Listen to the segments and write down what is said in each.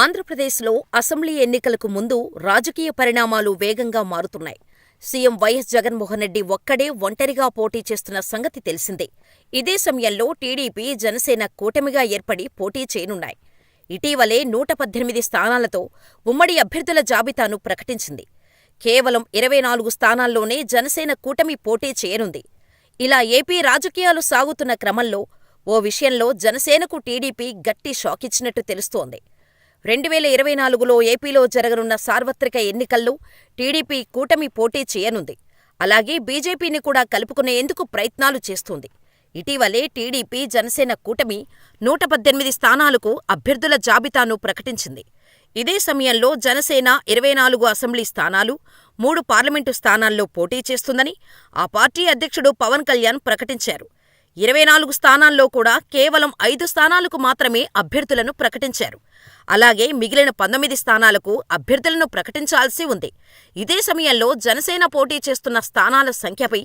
ఆంధ్రప్రదేశ్లో అసెంబ్లీ ఎన్నికలకు ముందు రాజకీయ పరిణామాలు వేగంగా మారుతున్నాయి. సీఎం వైఎస్ జగన్మోహన్ రెడ్డి ఒక్కడే ఒంటరిగా పోటీ చేస్తున్న సంగతి తెలిసిందే. ఇదే సమయంలో టీడీపీ, జనసేన కూటమిగా ఏర్పడి పోటీ చేయనున్నాయి. ఇటీవలే నూట పద్దెనిమిది స్థానాలతో ఉమ్మడి అభ్యర్థుల జాబితాను ప్రకటించింది. కేవలం ఇరవై నాలుగు స్థానాల్లోనే జనసేన కూటమి పోటీ చేయనుంది. ఇలా ఏపీ రాజకీయాలు సాగుతున్న క్రమంలో ఓ విషయంలో జనసేనకు టీడీపీ గట్టి షాకిచ్చినట్టు తెలుస్తోంది. రెండువేల ఇరవై నాలుగులో ఏపీలో జరగనున్న సార్వత్రిక ఎన్నికల్లో టీడీపీ కూటమి పోటీ చేయనుంది. అలాగే బీజేపీని కూడా కలుపుకునేందుకు ప్రయత్నాలు చేస్తోంది. ఇటీవలే టీడీపీ, జనసేన కూటమి నూట పద్దెనిమిది స్థానాలకు అభ్యర్థుల జాబితాను ప్రకటించింది. ఇదే సమయంలో జనసేన ఇరవై నాలుగు అసెంబ్లీ స్థానాలు, మూడు పార్లమెంటు స్థానాల్లో పోటీ చేస్తుందని ఆ పార్టీ అధ్యక్షుడు పవన్ కళ్యాణ్ ప్రకటించారు. ఇరవై నాలుగు స్థానాల్లో కూడా కేవలం ఐదు స్థానాలకు మాత్రమే అభ్యర్థులను ప్రకటించారు. అలాగే మిగిలిన పంతొమ్మిది స్థానాలకు అభ్యర్థులను ప్రకటించాల్సి ఉంది. ఇదే సమయంలో జనసేన పోటీ చేస్తున్న స్థానాల సంఖ్యపై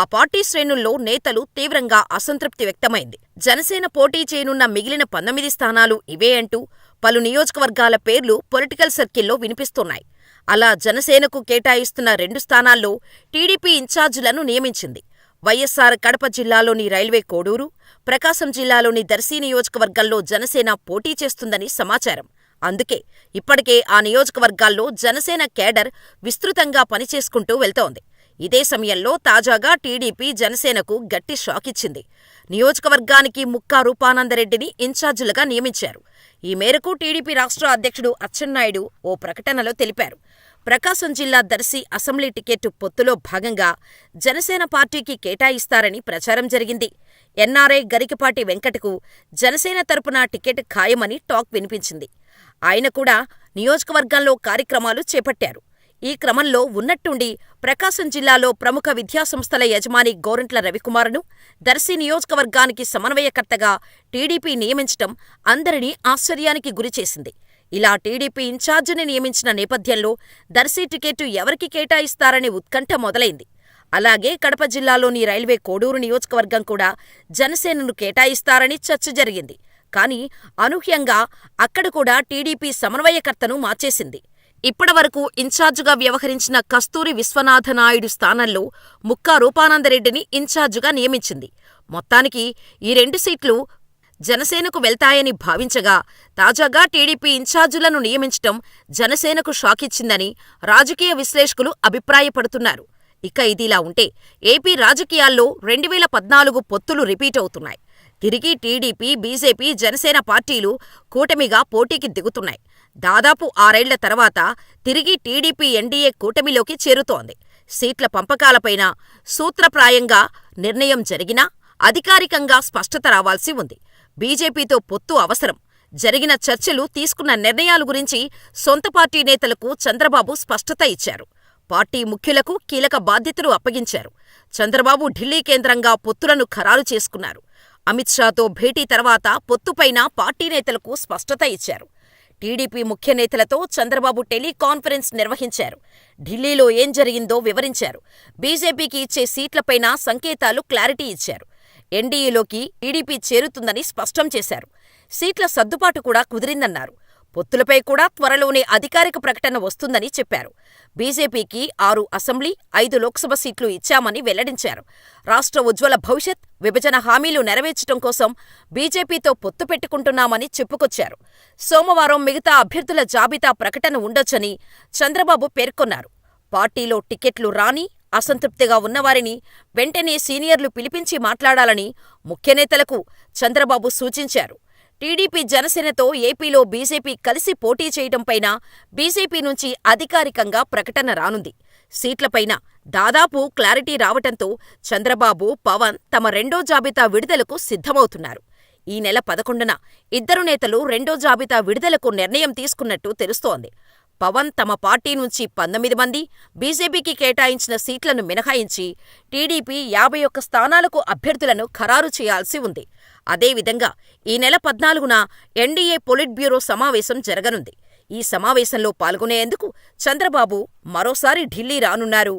ఆ పార్టీ శ్రేణుల్లో నేతలు తీవ్రంగా అసంతృప్తి వ్యక్తమైంది. జనసేన పోటీ చేయనున్న మిగిలిన పంతొమ్మిది స్థానాలు ఇవే అంటూ పలు నియోజకవర్గాల పేర్లు పొలిటికల్ సర్కిల్లో వినిపిస్తున్నాయి. అలా జనసేనకు కేటాయిస్తున్న రెండు స్థానాల్లో టీడీపీ ఇన్ఛార్జీలను నియమించింది. వైఎస్సార్ కడప జిల్లాలోని రైల్వే కోడూరు, ప్రకాశం జిల్లాలోని దర్శి నియోజకవర్గాల్లో జనసేన పోటీ చేస్తుందని సమాచారం. అందుకే ఇప్పటికే ఆ నియోజకవర్గాల్లో జనసేన కేడర్ విస్తృతంగా పనిచేసుకుంటూ వెళ్తోంది. ఇదే సమయంలో తాజాగా టీడీపీ జనసేనకు గట్టి షాకిచ్చింది. నియోజకవర్గానికి ముక్కా రూపానందరెడ్డిని ఇన్ఛార్జీలుగా నియమించారు. ఈ మేరకు టీడీపీ రాష్ట్ర అధ్యక్షుడు అచ్చెన్నాయుడు ఓ ప్రకటనలో తెలిపారు. ప్రకాశం జిల్లా దర్శి అసెంబ్లీ టికెట్టు పొత్తులో భాగంగా జనసేన పార్టీకి కేటాయిస్తారని ప్రచారం జరిగింది. ఎన్నారై గరికపాటి వెంకటకు జనసేన తరపున టికెట్ ఖాయమని టాక్ వినిపించింది. ఆయన కూడా నియోజకవర్గంలో కార్యక్రమాలు చేపట్టారు. ఈ క్రమంలో ఉన్నట్టుండి ప్రకాశం జిల్లాలో ప్రముఖ విద్యాసంస్థల యజమాని గోరంట్ల రవికుమార్ను దర్శి నియోజకవర్గానికి సమన్వయకర్తగా టీడీపీ నియమించటం అందరినీ ఆశ్చర్యానికి గురిచేసింది. ఇలా టీడీపీ ఇన్ఛార్జిని నియమించిన నేపథ్యంలో దర్శి టికెట్టు ఎవరికి కేటాయిస్తారనే ఉత్కంఠ మొదలైంది. అలాగే కడప జిల్లాలోని రైల్వే కోడూరు నియోజకవర్గం కూడా జనసేనను కేటాయిస్తారని చర్చ జరిగింది. కానీ అనూహ్యంగా అక్కడ కూడా టీడీపీ సమన్వయకర్తను మార్చేసింది. ఇప్పటివరకు ఇన్ఛార్జుగా వ్యవహరించిన కస్తూరి విశ్వనాథనాయుడు స్థానంలో ముక్కా రూపానందరెడ్డిని ఇన్ఛార్జుగా నియమించింది. మొత్తానికి ఈ రెండు సీట్లు జనసేనకు వెళ్తాయని భావించగా తాజాగా టీడీపీ ఇన్ఛార్జీలను నియమించటం జనసేనకు షాకిచ్చిందని రాజకీయ విశ్లేషకులు అభిప్రాయపడుతున్నారు. ఇక ఇదిలా ఉంటే ఏపీ రాజకీయాల్లో రెండువేల పద్నాలుగు పొత్తులు రిపీట్ అవుతున్నాయి. తిరిగి టీడీపీ, బీజేపీ, జనసేన పార్టీలు కూటమిగా పోటీకి దిగుతున్నాయి. దాదాపు ఆరేళ్ళ తర్వాత తిరిగి టీడీపీ ఎన్డీఏ కూటమిలోకి చేరుతోంది. సీట్ల పంపకాలపైన సూత్రప్రాయంగా నిర్ణయం జరిగినా అధికారికంగా స్పష్టత రావాల్సి ఉంది. బీజేపీతో పొత్తు అవసరం. జరిగిన చర్చలు, తీసుకున్న నిర్ణయాల గురించి సొంత పార్టీ నేతలకు చంద్రబాబు స్పష్టత ఇచ్చారు. పార్టీ ముఖ్యులకు కీలక బాధ్యతలు అప్పగించారు. చంద్రబాబు ఢిల్లీ కేంద్రంగా పొత్తులను ఖరారు చేసుకున్నారు. అమిత్ షాతో భేటీ తర్వాత పొత్తుపైన పార్టీ నేతలకు స్పష్టత ఇచ్చారు. టీడీపీ ముఖ్య నేతలతో చంద్రబాబు టెలికాన్ఫరెన్స్ నిర్వహించారు. ఢిల్లీలో ఏం జరిగిందో వివరించారు. బీజేపీకి ఇచ్చే సీట్లపైన సంకేతాలు క్లారిటీ ఇచ్చారు. ఎన్డీఏలోకి టీడీపీ చేరుతుందని స్పష్టం చేశారు. సీట్ల సర్దుబాటు కూడా కుదిరిందన్నారు. పొత్తులపై కూడా త్వరలోనే అధికారిక ప్రకటన వస్తుందని చెప్పారు. బీజేపీకి ఆరు అసెంబ్లీ, ఐదు లోక్సభ సీట్లు ఇచ్చామని వెల్లడించారు. రాష్ట్ర ఉజ్వల భవిష్యత్, విభజన హామీలు నెరవేర్చటం కోసం బీజేపీతో పొత్తు పెట్టుకుంటున్నామని చెప్పుకొచ్చారు. సోమవారం మిగతా అభ్యర్థుల జాబితా ప్రకటన ఉండొచ్చని చంద్రబాబు పేర్కొన్నారు. పార్టీలో టికెట్లు రాని, అసంతృప్తిగా ఉన్నవారిని వెంటనే సీనియర్లు పిలిపించి మాట్లాడాలని ముఖ్యనేతలకు చంద్రబాబు సూచించారు. టీడీపీ జనసేనతో ఏపీలో బీజేపీ కలిసి పోటీ చేయటంపైన బీజేపీ నుంచి అధికారికంగా ప్రకటన రానుంది. సీట్లపైన దాదాపు క్లారిటీ రావటంతో చంద్రబాబు, పవన్ తమ రెండో జాబితా విడుదలకు సిద్ధమవుతున్నారు. ఈ నెల పదకొండున ఇద్దరు నేతలు రెండో జాబితా విడుదలకు నిర్ణయం తీసుకున్నట్టు తెలుస్తోంది. పవన్ తమ పార్టీ నుంచి పంతొమ్మిది మంది, బీజేపీకి కేటాయించిన సీట్లను మినహాయించి టీడీపీ యాభై ఒక్క స్థానాలకు అభ్యర్థులను ఖరారు చేయాల్సి ఉంది. అదేవిధంగా ఈ నెల పద్నాలుగున ఎన్డీఏ పొలిట్ బ్యూరో సమావేశం జరగనుంది. ఈ సమావేశంలో పాల్గొనేందుకు చంద్రబాబు మరోసారి ఢిల్లీ రానున్నారు.